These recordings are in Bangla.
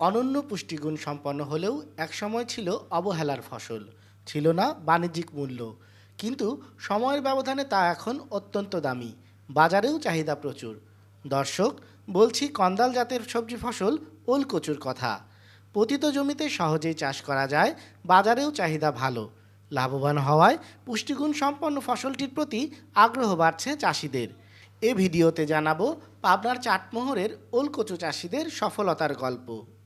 অনন্য পুষ্টিগুণ সম্পন্ন হলেও একসময় ছিল অবহেলার ফসল, ছিল না বাণিজ্যিক মূল্য। কিন্তু সময়ের ব্যবধানে তা এখন অত্যন্ত দামি, বাজারেও চাহিদা প্রচুর। দর্শক, বলছি কন্দাল জাতের সবজি ফসল ওলকচুর কথা। পতিত জমিতে সহজেই চাষ করা যায়, বাজারেও চাহিদা ভালো। লাভবান হওয়ায় পুষ্টিগুণ সম্পন্ন ফসলটির প্রতি আগ্রহ বাড়ছে চাষিদের। এ ভিডিওতে জানাব পাবনার চাটমোহরের ওলকচু চাষিদের সফলতার গল্প।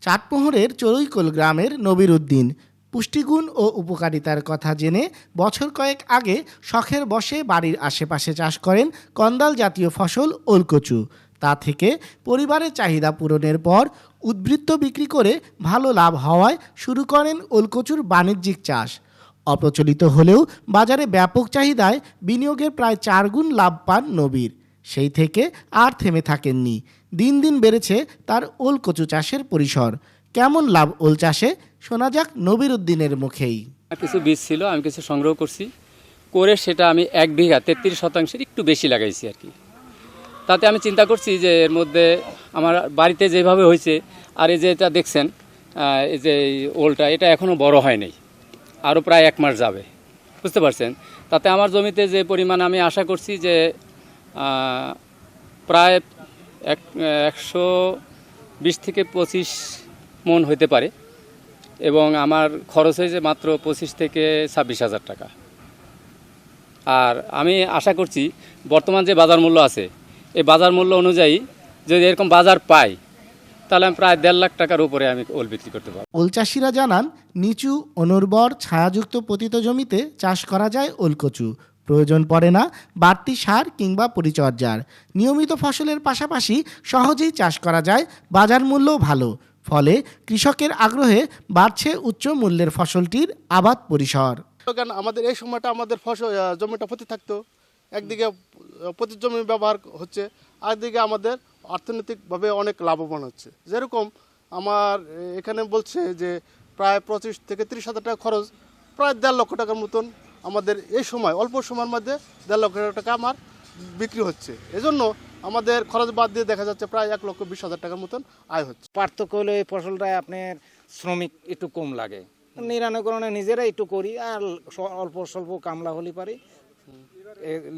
চাটমোহরের চড়ুইকোল গ্রামের নবির উদ্দিন পুষ্টিগুণ ও উপকারিতার কথা জেনে বছর কয়েক আগে শখের বসে বাড়ির আশেপাশে চাষ করেন কন্দাল জাতীয় ফসল ওলকচু। তা থেকে পরিবারের চাহিদা পূরণের পর উদ্বৃত্ত বিক্রি করে ভালো লাভ হওয়ায় শুরু করেন ওলকচুর বাণিজ্যিক চাষ। অপ্রচলিত হলেও বাজারে ব্যাপক চাহিদায় বিনিয়োগের প্রায় চার গুণ লাভ পান নবীর। সেই থেকে আর থেমে থাকেননি। দিন দিন বেড়েছে তার ওল কচু চাষের পরিসর। কেমন লাভ ওল চাষে? শোনা যাক নবীর উদ্দিনের মুখেই। কিছু বীজ ছিল, আমি কিছু সংগ্রহ করছি। করে সেটা আমি এক বিঘা, তেত্রিশ শতাংশের একটু বেশি লাগাইছি আর কি। তাতে আমি চিন্তা করছি যে এর মধ্যে আমার বাড়িতে যেভাবে হয়েছে, আর এই যে এটা দেখছেন এই যে ওলটা, এটা এখনও বড় হয় নাই। আরও প্রায় এক মাস যাবে। বুঝতে পারছেন? তাতে আমার জমিতে যে পরিমাণ আমি আশা করছি যে প্রায় এক, একশো বিশ থেকে পঁচিশ মন হইতে পারে এবং আমার খরচ হয়েছে মাত্র পঁচিশ থেকে ছাব্বিশ হাজার টাকা। আর আমি আশা করছি বর্তমান যে বাজার মূল্য আছে, এই বাজার মূল্য অনুযায়ী যদি এরকম বাজার পাই, তাহলে আমি প্রায় দেড় লাখ টাকার উপরে আমি ওল বিক্রি করতে পারব। ওল চাষিরা জানান, নিচু, অনুর্বর, ছায়াযুক্ত পতিত জমিতে চাষ করা যায় ওলকচু। প্রয়োজন পড়ে না বাড়তি সার কিংবা পরিচর্যার। নিয়মিত ফসলের পাশাপাশি সহজেই চাষ করা যায়, বাজার মূল্যও ভালো। ফলে কৃষকের আগ্রহে বাড়ছে উচ্চ মূল্যের ফসলটির আবাদ পরিসর। আমাদের এই সময়টা আমাদের ফসল জমিটা প্রতি থাকতো। একদিকে প্রতি জমি ব্যবহার হচ্ছে, আরেকদিকে আমাদের অর্থনৈতিকভাবে অনেক লাভবান হচ্ছে। যেরকম আমার এখানে বলছে যে, প্রায় পঁচিশ থেকে তিরিশ হাজার টাকা খরচ, প্রায় দেড় লক্ষ টাকার মতন আমাদের এই সময় অল্প সময়ের মধ্যে দেড় লক্ষ টাকা আমার বিক্রি হচ্ছে। এজন্য আমাদের খরচ বাদ দিয়ে দেখা যাচ্ছে প্রায় এক লক্ষ বিশ হাজার টাকার মতন আয় হচ্ছে। পার্থক্য হলো এই ফসলটায় আপনার শ্রমিক একটু কম লাগে। নিরানকরণে নিজেরা একটু করি আর অল্প স্বল্প কামলা হলে পারি।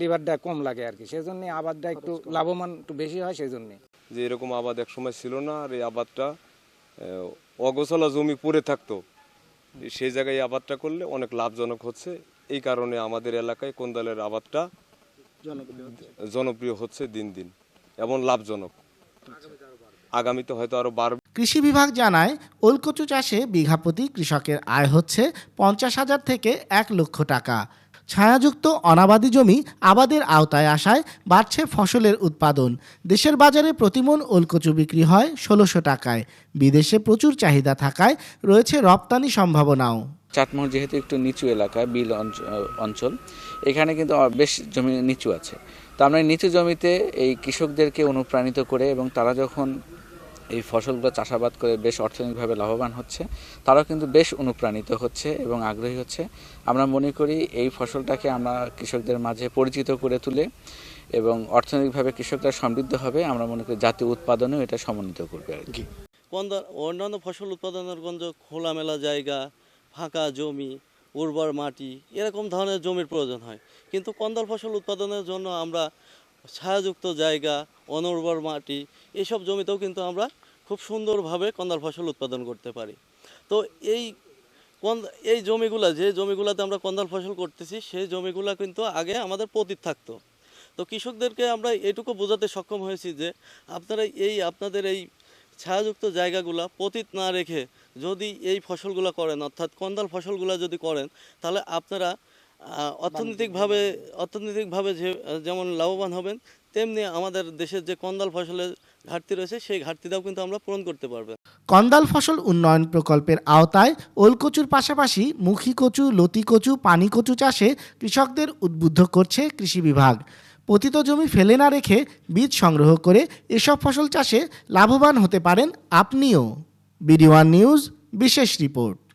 লিভারটা কম লাগে আর কি। সেই জন্য আবাদটা একটু লাভবান একটু বেশি হয় সেই জন্যে যে এরকম আবাদ এক সময় ছিল না আর এই আবাদটা অগোছালা জমি পড়ে থাকতো। সেই জায়গায় এই আবাদটা করলে অনেক লাভজনক হচ্ছে। এই কারণে আমাদের এলাকায় কোন্দালের আবাদটা জনপ্রিয় হচ্ছে দিন দিন এবং লাভজনক। আগামীতে হয়তো আরও বাড়বে। কৃষি বিভাগ জানায়, ওলকচু চাষে বিঘা প্রতি কৃষকের আয় হচ্ছে পঞ্চাশ হাজার থেকে এক লক্ষ টাকা। ছায়াযুক্ত অনাবাদি জমি আবাদের আওতায় আসায় বাড়ছে ফসলের উৎপাদন। দেশের বাজারে প্রতিমন ওলকচু বিক্রি হয় ষোলোশো টাকায়। বিদেশে প্রচুর চাহিদা থাকায় রয়েছে রপ্তানি সম্ভাবনাও। চাটমোহর যেহেতু একটু নিচু এলাকা, বিল অঞ্চ- অঞ্চল, এখানে কিন্তু বেশ জমি নিচু আছে। তো আমরা নিচু জমিতে এই কৃষকদেরকে অনুপ্রাণিত করে এবং তারা যখন এই ফসলগুলো চাষাবাদ করে বেশ অর্থনৈতিকভাবে লাভবান হচ্ছে, তারাও কিন্তু বেশ অনুপ্রাণিত হচ্ছে এবং আগ্রহী হচ্ছে। আমরা মনে করি এই ফসলটাকে আমরা কৃষকদের মাঝে পরিচিত করে তুলে এবং অর্থনৈতিকভাবে কৃষকরা সমৃদ্ধ হবে, আমরা মনে করি জাতীয় উৎপাদনেও এটা সমন্বিত করবে আর কি। অন্যান্য ফসল উৎপাদনের গঞ্জ খোলামেলা জায়গা ফাঁকা জমি, উর্বর মাটি, এরকম ধরনের জমির প্রয়োজন হয়। কিন্তু কন্দাল ফসল উৎপাদনের জন্য আমরা ছায়াযুক্ত জায়গা, অনুর্বর মাটি, এসব জমিতেও কিন্তু আমরা খুব সুন্দরভাবে কন্দাল ফসল উৎপাদন করতে পারি। তো এই কন্দ, এই জমিগুলা, যে জমিগুলাতে আমরা কন্দাল ফসল করতেছি, সেই জমিগুলা কিন্তু আগে আমাদের পতিত থাকতো। তো কৃষকদেরকে আমরা এটুকু বোঝাতে সক্ষম হয়েছি যে আপনারা এই, আপনাদের এই ছায়াযুক্ত জায়গাগুলা পতিত না রেখে যদি এই ফসলগুলো করেন, অর্থাৎ কন্দাল ফসলগুলো যদি করেন, তাহলে আপনারা অর্থনৈতিকভাবে অর্থনৈতিকভাবে যে, যেমন লাভবান হবেন, তেমনি আমাদের দেশের যে কন্দাল ফসলের ঘাটতি রয়েছে, সেই ঘাটতিটাও কিন্তু আমরা পূরণ করতে পারব। কন্দাল ফসল উন্নয়ন প্রকল্পের আওতায় ওলকচুর পাশাপাশি মুখী কচু, লতি কচু, পানি কচু চাষে কৃষকদের উদ্বুদ্ধ করছে কৃষি বিভাগ। পতিত জমি ফেলে না রেখে বীজ সংগ্রহ করে এসব ফসল চাষে লাভবান হতে পারেন আপনিও। বিডি ওয়ান নিউজ, বিশেষ রিপোর্ট।